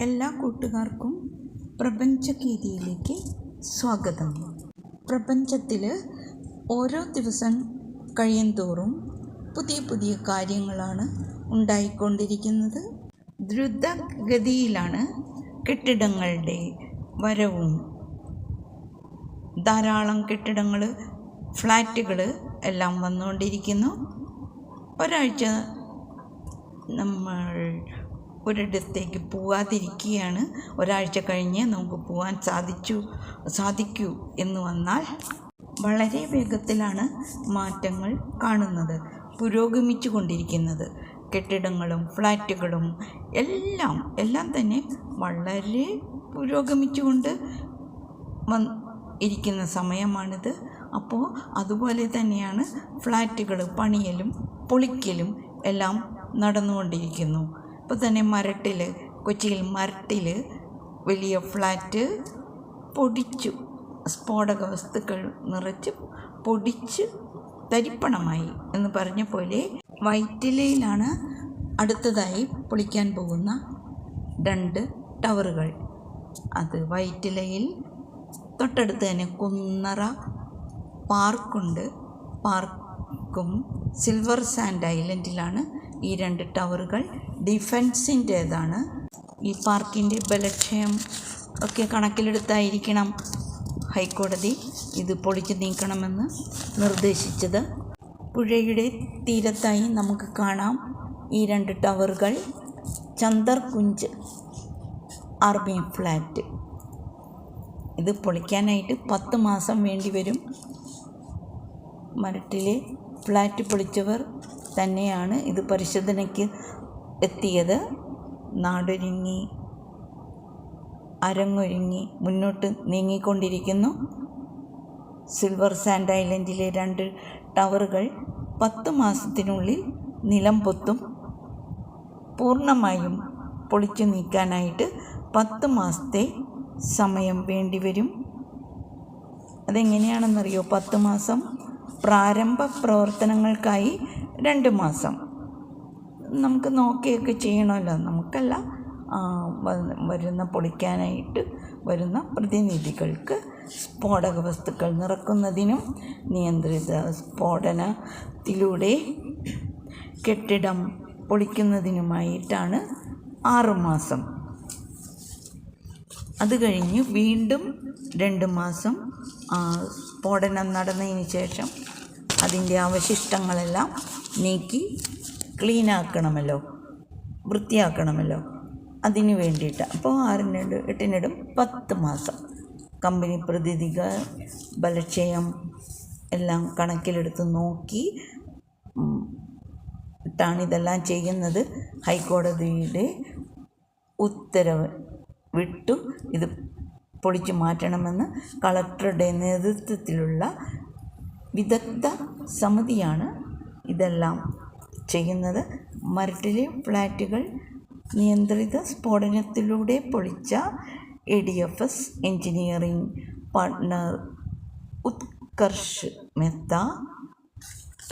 എല്ലാ കൂട്ടുകാർക്കും പ്രപഞ്ചഗീതിയിലേക്ക് സ്വാഗതം. പ്രപഞ്ചത്തിൽ ഓരോ ദിവസം കഴിയുന്തോറും പുതിയ പുതിയ കാര്യങ്ങളാണ് ഉണ്ടായിക്കൊണ്ടിരിക്കുന്നത്. ദ്രുതഗതിയിലാണ് കെട്ടിടങ്ങളുടെ വരവും. ധാരാളം കെട്ടിടങ്ങൾ ഫ്ലാറ്റുകൾ എല്ലാം വന്നുകൊണ്ടിരിക്കുന്നു. ഒരാഴ്ച നമ്മൾ ഒരിടത്തേക്ക് പോവാതിരിക്കുകയാണ്. ഒരാഴ്ച കഴിഞ്ഞ് നമുക്ക് പോകാൻ സാധിച്ചു സാധിക്കൂ എന്ന് വന്നാൽ വളരെ വേഗത്തിലാണ് മാറ്റങ്ങൾ കാണുന്നത് പുരോഗമിച്ചു കൊണ്ടിരിക്കുന്നത്. കെട്ടിടങ്ങളും ഫ്ലാറ്റുകളും എല്ലാം എല്ലാം തന്നെ വളരെ പുരോഗമിച്ചുകൊണ്ട് വന്ന് ഇരിക്കുന്ന സമയമാണിത്. അപ്പോൾ അതുപോലെ തന്നെയാണ് ഫ്ലാറ്റുകൾ പണിയലും പൊളിക്കലും എല്ലാം നടന്നുകൊണ്ടിരിക്കുന്നു. ഇപ്പോൾ തന്നെ മരട്ടിൽ കൊച്ചിയിൽ മരട്ടിൽ വലിയ ഫ്ലാറ്റ് പൊടിച്ചു. സ്ഫോടക വസ്തുക്കൾ നിറച്ച് പൊടിച്ച് തരിപ്പണമായി എന്ന് പറഞ്ഞ പോലെ വൈറ്റിലയിലാണ് അടുത്തതായി പൊളിക്കാൻ പോകുന്ന രണ്ട് ടവറുകൾ. അത് വൈറ്റിലയിൽ തൊട്ടടുത്ത് തന്നെ കുന്നറ പാർക്കുണ്ട്. പാർക്കും സിൽവർ സാൻഡ് ഐലൻഡിലാണ് ഈ രണ്ട് ടവറുകൾ ഡിഫൻസിന്റേതാണ്. ഈ പാർക്കിന്റെ ബലക്ഷയം ഒക്കെ കണക്കിലെടുത്തായിരിക്കണം ഹൈക്കോടതി ഇത് പൊളിച്ചു നീക്കണമെന്ന് നിർദ്ദേശിച്ചത്. പുഴയുടെ തീരത്തായി നമുക്ക് കാണാം ഈ രണ്ട് ടവറുകൾ ചന്ദർ കുഞ്ച് ആർമി ഫ്ലാറ്റ്. ഇത് പൊളിക്കാനായിട്ട് പത്ത് മാസം വേണ്ടി വരും. മരട്ടിലെ ഫ്ലാറ്റ് പൊളിച്ചവർ തന്നെയാണ് ഇത് പരിശോധനയ്ക്ക് എത്തിയത് നാടൊരുങ്ങി അരങ്ങൊരുങ്ങി മുന്നോട്ട് നീങ്ങിക്കൊണ്ടിരിക്കുന്നു. സിൽവർ സാൻഡ് ഐലൻഡിലെ രണ്ട് ടവറുകൾ പത്ത് മാസത്തിനുള്ളിൽ നിലം പൊത്തും പൂർണമായും പൊളിച്ചു നീക്കാനായിട്ട് പത്ത് മാസത്തെ സമയം വേണ്ടിവരും. അതെങ്ങനെയാണെന്നറിയോ? പത്ത് മാസം പ്രാരംഭ പ്രവർത്തനങ്ങൾക്കായി രണ്ട് മാസം. നമുക്ക് നോക്കിയൊക്കെ ചെയ്യണമല്ലോ. നമുക്കല്ല വരുന്ന പൊളിക്കാനായിട്ട് വരുന്ന പ്രതിനിധികൾക്ക് സ്ഫോടക വസ്തുക്കൾ നിറക്കുന്നതിനും നിയന്ത്രിത സ്ഫോടനത്തിലൂടെ കെട്ടിടം പൊളിക്കുന്നതിനുമായിട്ടാണ് ആറുമാസം. അത് കഴിഞ്ഞ് വീണ്ടും രണ്ട് മാസം സ്ഫോടനം നടന്നതിന് ശേഷം അതിന്റെ അവശിഷ്ടങ്ങളെല്ലാം നീക്കി ക്ലീനാക്കണമല്ലോ. വൃത്തിയാക്കണമല്ലോ. അതിന് വേണ്ടിയിട്ട്. അപ്പോൾ ആറിനിടും എട്ടിനിടും പത്ത് മാസം. കമ്പനി പ്രതിനിധികൾ ബലക്ഷയം എല്ലാം കണക്കിലെടുത്ത് നോക്കി ാണ് ഇതെല്ലാം ചെയ്യുന്നത്. ഹൈക്കോടതിയുടെ ഉത്തരവ് വിട്ടു ഇത് പൊളിച്ചു മാറ്റണമെന്ന് കളക്ടറുടെ നേതൃത്വത്തിലുള്ള വിദഗ്ധ സമിതിയാണ് ഇതെല്ലാം ചെയ്യുന്നത്. മരട്ടിലെ ഫ്ലാറ്റുകൾ നിയന്ത്രിത സ്ഫോടനത്തിലൂടെ പൊളിച്ച A D F S engineering partner Utkarsh Mehta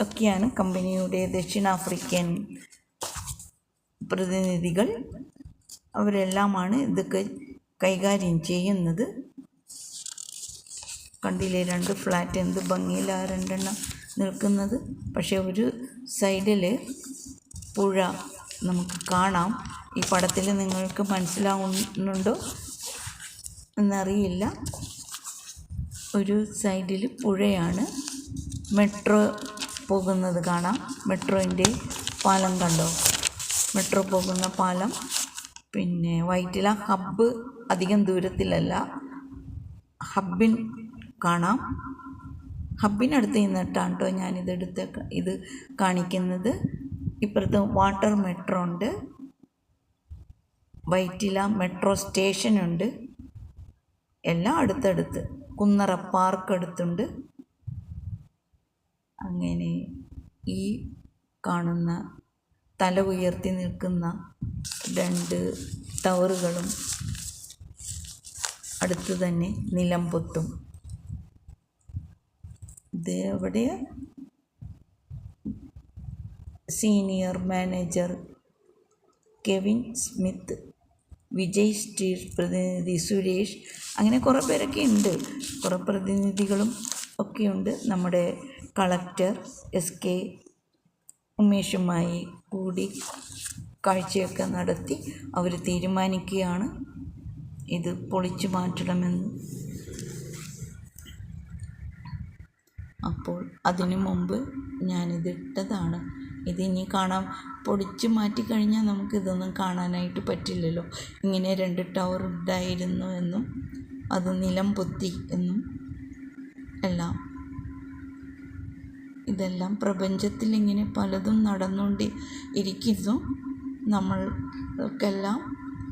ഒക്കെയാണ് കമ്പനിയുടെ ദക്ഷിണാഫ്രിക്കൻ പ്രതിനിധികൾ. അവരെല്ലാമാണ് ഇതൊക്കെ കൈകാര്യം ചെയ്യുന്നത്. കണ്ടില്ലേ? രണ്ട് ഫ്ലാറ്റ് എന്ത് ഭംഗിയിലാണ് രണ്ടെണ്ണം നിൽക്കുന്നത്. പക്ഷേ ഒരു സൈഡിൽ പുഴ നമുക്ക് കാണാം. ഈ പടത്തിൽ നിങ്ങൾക്ക് മനസ്സിലാവുന്നുണ്ടോ എന്നറിയില്ല. ഒരു സൈഡിൽ പുഴയാണ്. മെട്രോ പോകുന്നത് കാണാം. മെട്രോന്റെ പാലം കണ്ടോ? മെട്രോ പോകുന്ന പാലം. പിന്നെ വൈറ്റില ഹബ്ബ് അധികം ദൂരത്തിലല്ല. ഹബ്ബിൻ കാണാം. ഹബിനടുത്ത് നിന്നിട്ടാണ് കേട്ടോ ഞാനിതെടുത്ത് ഇത് കാണിക്കുന്നത്. ഇപ്പുറത്ത് വാട്ടർ മെട്രോ ഉണ്ട്. വൈറ്റില മെട്രോ സ്റ്റേഷനുണ്ട് എല്ലാം അടുത്തടുത്ത്. കുന്നറ പാർക്ക് അടുത്തുണ്ട്. അങ്ങനെ ഈ കാണുന്ന തല ഉയർത്തി നിൽക്കുന്ന രണ്ട് ടവറുകളും അടുത്തു തന്നെ നിലം പൊത്തും. ഇത് എവിടെ senior manager Kevin Smith Vijay steel പ്രതിനിധി സുരേഷ് അങ്ങനെ കുറേ പേരൊക്കെ ഉണ്ട്. കുറേ പ്രതിനിധികളും ഒക്കെയുണ്ട് നമ്മുടെ കളക്ടർ എസ് കെ ഉമേഷുമായി കൂടി കാഴ്ചയൊക്കെ നടത്തി അവർ തീരുമാനിക്കുകയാണ്. ഇത് പൊളിച്ചു മാറ്റണമെന്ന് അപ്പോൾ അതിനു മുമ്പ് ഞാനിത് ഇട്ടതാണ്. ഇതിനി കാണാം. പൊടിച്ച് മാറ്റിക്കഴിഞ്ഞാൽ നമുക്കിതൊന്നും കാണാനായിട്ട് പറ്റില്ലല്ലോ. ഇങ്ങനെ രണ്ട് ടവർ ഉണ്ടായിരുന്നു എന്നും അത് നിലം പൊത്തി എന്നും എല്ലാം. ഇതെല്ലാം പ്രപഞ്ചത്തിൽ ഇങ്ങനെ പലതും നടന്നുകൊണ്ട് ഇരിക്കുന്നു നമ്മൾക്കെല്ലാം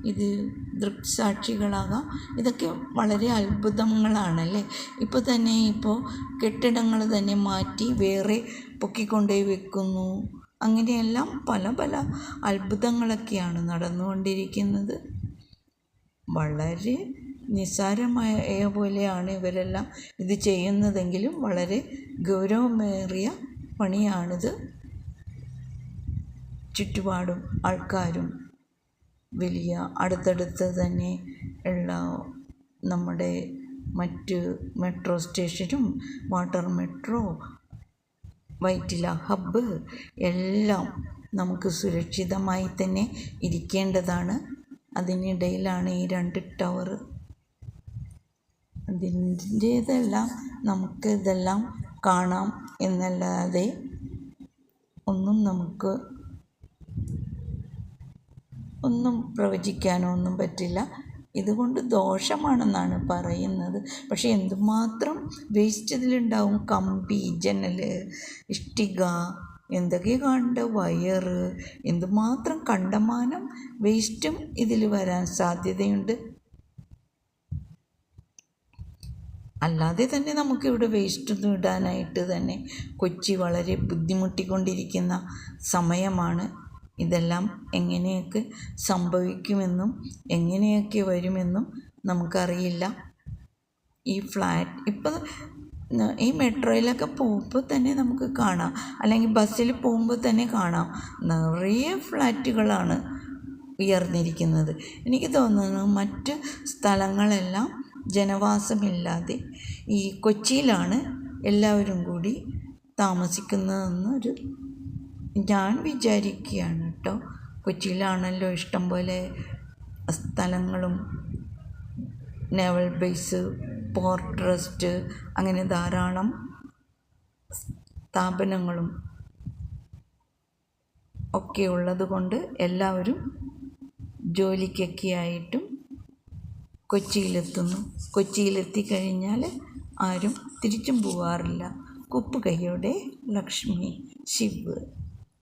ഇത് ദൃക്സാക്ഷികളാകാം. ഇതൊക്കെ വളരെ അത്ഭുതങ്ങളാണല്ലേ? ഇപ്പോൾ തന്നെ ഇപ്പോൾ കെട്ടിടങ്ങൾ തന്നെ മാറ്റി വേറെ പൊക്കിക്കൊണ്ടേ വെക്കുന്നു. അങ്ങനെയെല്ലാം പല പല അത്ഭുതങ്ങളൊക്കെയാണ് നടന്നുകൊണ്ടിരിക്കുന്നത്. വളരെ നിസ്സാരമായ പോലെയാണ് ഇവരെല്ലാം ഇത് ചെയ്യുന്നതെങ്കിലും വളരെ ഗൗരവമേറിയ പണിയാണിത്. ചുറ്റുപാടും ആൾക്കാരും വലിയ അടുത്തടുത്ത് തന്നെ ഉള്ള നമ്മുടെ മറ്റ് മെട്രോ സ്റ്റേഷനും വാട്ടർ മെട്രോ വൈറ്റില ഹബ്ബ് എല്ലാം നമുക്ക് സുരക്ഷിതമായി തന്നെ ഇരിക്കേണ്ടതാണ്. അതിനിടയിലാണ് ഈ രണ്ട് ടവർ അതിന്റേതെല്ലാം നമുക്ക് ഇതെല്ലാം കാണാം എന്നല്ലാതെ ഒന്നും നമുക്ക് ഒന്നും പ്രവചിക്കാനോ ഒന്നും പറ്റില്ല. ഇതുകൊണ്ട് ദോഷമാണെന്നാണ് പറയുന്നത്. പക്ഷേ എന്തുമാത്രം വേസ്റ്റ് ഇതിലുണ്ടാവും? കമ്പി ജനൽ ഇഷ്ടിക എന്തൊക്കെ കണ്ട വയറ് എന്തുമാത്രം കണ്ടമാനം വേസ്റ്റും ഇതിൽ വരാൻ സാധ്യതയുണ്ട്. അല്ലാതെ തന്നെ നമുക്കിവിടെ വേസ്റ്റൊന്നും ഇടാനായിട്ട് തന്നെ കൊച്ചി വളരെ ബുദ്ധിമുട്ടിക്കൊണ്ടിരിക്കുന്ന സമയമാണ്. ഇതെല്ലാം എങ്ങനെയൊക്കെ സംഭവിക്കുമെന്നും എങ്ങനെയൊക്കെ വരുമെന്നും നമുക്കറിയില്ല. ഈ ഫ്ലാറ്റ് ഇപ്പോൾ ഈ മെട്രോയിലൊക്കെ പോകുമ്പോൾ തന്നെ നമുക്ക് കാണാം. അല്ലെങ്കിൽ ബസ്സിൽ പോകുമ്പോൾ തന്നെ കാണാം. നിറയെ ഫ്ലാറ്റുകളാണ് ഉയർന്നിരിക്കുന്നത്. എനിക്ക് തോന്നുന്നു മറ്റ് സ്ഥലങ്ങളെല്ലാം ജനവാസമില്ലാതെ ഈ കൊച്ചിയിലാണ് എല്ലാവരും കൂടി താമസിക്കുന്നതെന്നൊരു ഞാൻ വിചാരിക്കുകയാണ്. കേട്ടോ. കൊച്ചിയിലാണല്ലോ ഇഷ്ടം പോലെ സ്ഥലങ്ങളും നേവൽ ബേസ് പോർട്ട് ട്രസ്റ്റ് അങ്ങനെ ധാരാളം സ്ഥാപനങ്ങളും ഒക്കെ ഉള്ളത് കൊണ്ട് എല്ലാവരും ജോലിക്കൊക്കെ ആയിട്ടും കൊച്ചിയിലെത്തുന്നു. കഴിഞ്ഞാൽ ആരും തിരിച്ചും പോവാറില്ല. കുപ്പ് കൈയോടെ ലക്ഷ്മി ശിവ്